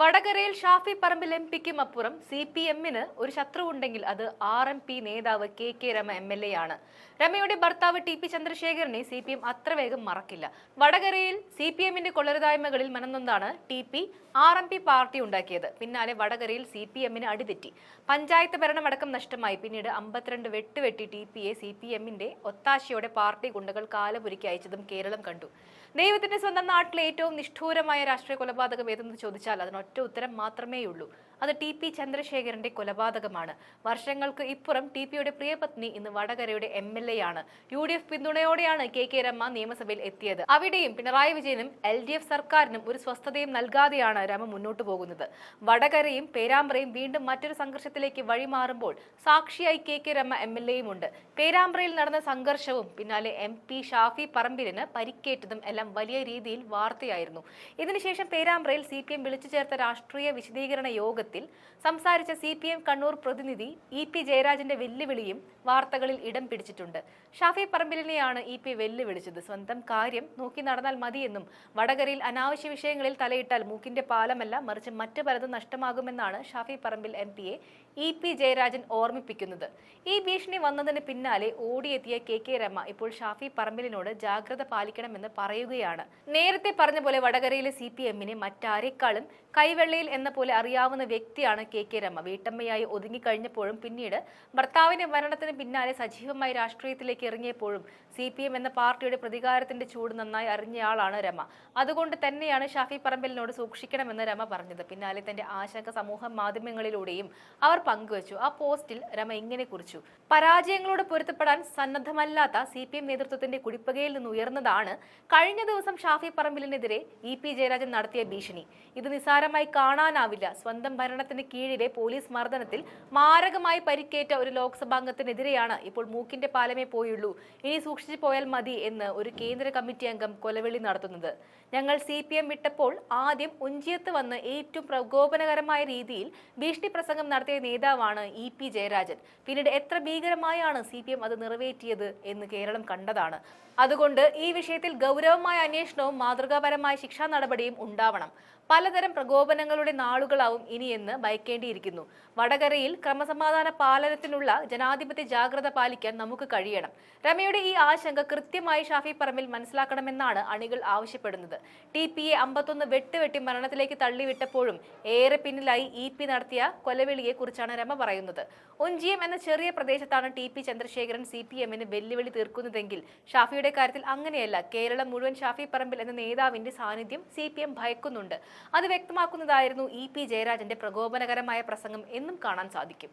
വടകരയിൽ ഷാഫി പറമ്പിൽ എം പിക്കും അപ്പുറം സി പി എമ്മിന് ഒരു ശത്രുവുണ്ടെങ്കിൽ അത് ആർ എം പി നേതാവ് K K Rama M L A ആണ്. രമയുടെ ഭർത്താവ് ടി പി ചന്ദ്രശേഖരനെ സി പി എം അത്ര വേഗം മറക്കില്ല. വടകരയിൽ സി പി എമ്മിന്റെ കൊള്ളരുതായ്മകളിൽ മനന്നൊന്നാണ് T P R M P party ഉണ്ടാക്കിയത്. പിന്നാലെ വടകരയിൽ സി പി എമ്മിന് അടിതെറ്റി. പഞ്ചായത്ത് ഭരണമടക്കം നഷ്ടമായി. പിന്നീട് അമ്പത്തിരണ്ട് വെട്ടുവെട്ടി ടി പിയെ സി പി എമ്മിന്റെ ഒത്താശയോടെ പാർട്ടി ഗുണ്ടകൾ കാലപുരുക്കി അയച്ചതും കേരളം കണ്ടു. ദൈവത്തിന്റെ സ്വന്തം നാട്ടിലെ ഏറ്റവും നിഷ്ഠൂരമായ രാഷ്ട്രീയ കൊലപാതകം ഏതെന്ന് ചോദിച്ചാൽ അതിനൊറ്റ ഉത്തരം മാത്രമേയുള്ളൂ. അത് ടി പി ചന്ദ്രശേഖരന്റെ കൊലപാതകമാണ്. വർഷങ്ങൾക്ക് ഇപ്പുറം ടി പിയുടെ പ്രിയപത്നി ഇന്ന് വടകരയുടെ എം എൽ എ ആണ് യു ഡി എഫ് പിന്തുണയോടെയാണ് കെ കെ രമ നിയമസഭയിൽ എത്തിയത്. അവിടെയും പിണറായി വിജയനും എൽ ഡി എഫ് സർക്കാരിനും ഒരു സ്വസ്ഥതയും നൽകാതെയാണ് രമ മുന്നോട്ടു പോകുന്നത്. വടകരയും പേരാമ്പ്രയും വീണ്ടും മറ്റൊരു സംഘർഷത്തിലേക്ക് വഴിമാറുമ്പോൾ സാക്ഷിയായി K K Rema M L എയും ഉണ്ട് പേരാമ്പ്രയിൽ നടന്ന സംഘർഷവും പിന്നാലെ എം പി ഷാഫി പറമ്പിലിന് പരിക്കേറ്റതും എല്ലാം വലിയ രീതിയിൽ വാർത്തയായിരുന്നു. ഇതിനുശേഷം പേരാമ്പ്രയിൽ സി പി എം വിളിച്ചു ചേർത്ത രാഷ്ട്രീയ വിശദീകരണ യോഗത്തിൽ സംസാരിച്ച സി പി എം കണ്ണൂർ പ്രതിനിധി ഇ പി ജയരാജന്റെ വെല്ലുവിളിയും വാർത്തകളിൽ ഇടം പിടിച്ചിട്ടുണ്ട്. ഷാഫി പറമ്പിലിനെയാണ് ഇ പി വെല്ലുവിളിച്ചത്. സ്വന്തം കാര്യം നോക്കി നടന്നാൽ മതിയെന്നും വടകരയിൽ അനാവശ്യ വിഷയങ്ങളിൽ തലയിട്ടാൽ മൂക്കിന്റെ പാലമല്ല മറിച്ച് മറ്റ് പലതും നഷ്ടമാകുമെന്നാണ് ഷാഫി പറമ്പിൽ എം പിയെ ഇ പി ജയരാജൻ ഓർമ്മിപ്പിക്കുന്നത്. ഈ ഭീഷണി വന്നതിന് പിന്നാലെ ഓടിയെത്തിയ കെ കെ രമ ഇപ്പോൾ ഷാഫി പറമ്പിലിനോട് ജാഗ്രത പാലിക്കണമെന്ന് പറയുകയാണ്. നേരത്തെ പറഞ്ഞ പോലെ വടകരയിലെ സി പി എമ്മിനെ മറ്റാരെക്കാളും കൈവെള്ളയിൽ എന്ന പോലെ അറിയാവുന്ന വ്യക്തിയാണ് കെ കെ രമ. വീട്ടമ്മയായി ഒതുങ്ങിക്കഴിഞ്ഞപ്പോഴും പിന്നീട് ഭർത്താവിന്റെ മരണത്തിന് പിന്നാലെ സജീവമായി രാഷ്ട്രീയത്തിലേക്ക് ഇറങ്ങിയപ്പോഴും സി പി എം എന്ന പാർട്ടിയുടെ പ്രതികാരത്തിന്റെ ചൂട് നന്നായി അറിഞ്ഞയാളാണ് രമ. അതുകൊണ്ട് തന്നെയാണ് ഷാഫി പറമ്പലിനോട് സൂക്ഷിക്കണമെന്ന് രമ പറഞ്ഞത്. പിന്നാലെ തന്റെ ആശങ്ക സമൂഹ മാധ്യമങ്ങളിലൂടെയും അവർ പങ്കുവച്ചു. ആ പോസ്റ്റിൽ രമ ഇങ്ങനെ കുറിച്ചു. പരാജയങ്ങളോട് പൊരുത്തപ്പെടാൻ സന്നദ്ധമല്ലാത്ത സി പി എം നേതൃത്വത്തിന്റെ കുടിപ്പകയിൽ നിന്ന് ഉയർന്നതാണ് കഴിഞ്ഞ ദിവസം ഷാഫി പറമ്പിലിനെതിരെ ഇ പി ജയരാജൻ നടത്തിയ ഭീഷണി. ഇത് നിസാരമായി കാണാനാവില്ല. സ്വന്തം ഭരണത്തിന് കീഴിലെ പോലീസ് മർദ്ദനത്തിൽ മാരകമായി പരിക്കേറ്റ ഒരു ലോക്സഭാംഗത്തിനെതിരെയാണ് ഇപ്പോൾ മൂക്കിന്റെ പാലമേ പോയുള്ളൂ. ഇനി സൂക്ഷിച്ചു പോയാൽ മതി എന്ന് ഒരു കേന്ദ്ര കമ്മിറ്റി അംഗം കൊലവിളി നടത്തുന്നത്. ഞങ്ങൾ സി പി എം വിട്ടപ്പോൾ ആദ്യം ഉഞ്ചിയത്ത് വന്ന് ഏറ്റവും പ്രകോപനകരമായ രീതിയിൽ ഭീഷണി പ്രസംഗം നടത്തിയ നേതാവാണ് ഇ പി ജയരാജൻ. പിന്നീട് എത്ര ഭീകരമായാണ് സി പി എം അത് നിറവേറ്റിയത് എന്ന് കേരളം കണ്ടതാണ്. അതുകൊണ്ട് ഈ വിഷയത്തിൽ ഗൗരവമായ അന്വേഷണവും മാതൃകാപരമായ ശിക്ഷാ നടപടിയും ഉണ്ടാവണം. പലതരം പ്രകോപനങ്ങളുടെ നാളുകളാവും ഇനിയെന്ന് ഭയക്കേണ്ടിയിരിക്കുന്നു. വടകരയിൽ ക്രമസമാധാന പാലനത്തിനുള്ള ജനാധിപത്യ ജാഗ്രത പാലിക്കാൻ നമുക്ക് കഴിയണം. രമയുടെ ഈ ആശങ്ക കൃത്യമായി ഷാഫി പറമ്പിൽ മനസ്സിലാക്കണമെന്നാണ് അണികൾ ആവശ്യപ്പെടുന്നത്. ടി പി എ അമ്പത്തൊന്ന് വെട്ടുവെട്ടി മരണത്തിലേക്ക് തള്ളിവിട്ടപ്പോഴും ഏറെ പിന്നിലായി ഇ പി നടത്തിയ കൊലവിളിയെ കുറിച്ചാണ് രമ പറയുന്നത്. ഒഞ്ചിയം എന്ന ചെറിയ പ്രദേശത്താണ് T P Chandrasekharan C P എമ്മിന് വെല്ലുവിളി തീർക്കുന്നതെങ്കിൽ ഷാഫിയുടെ കാര്യത്തിൽ അങ്ങനെയല്ല. കേരളം മുഴുവൻ ഷാഫി പറമ്പിൽ എന്ന നേതാവിന്റെ സാന്നിധ്യം സി പി എം ഭയക്കുന്നുണ്ട്. അത് വ്യക്തമാക്കുന്നതായിരുന്നു ഇ പി ജയരാജന്റെ പ്രകോപനകരമായ പ്രസംഗം എന്നും കാണാൻ സാധിക്കും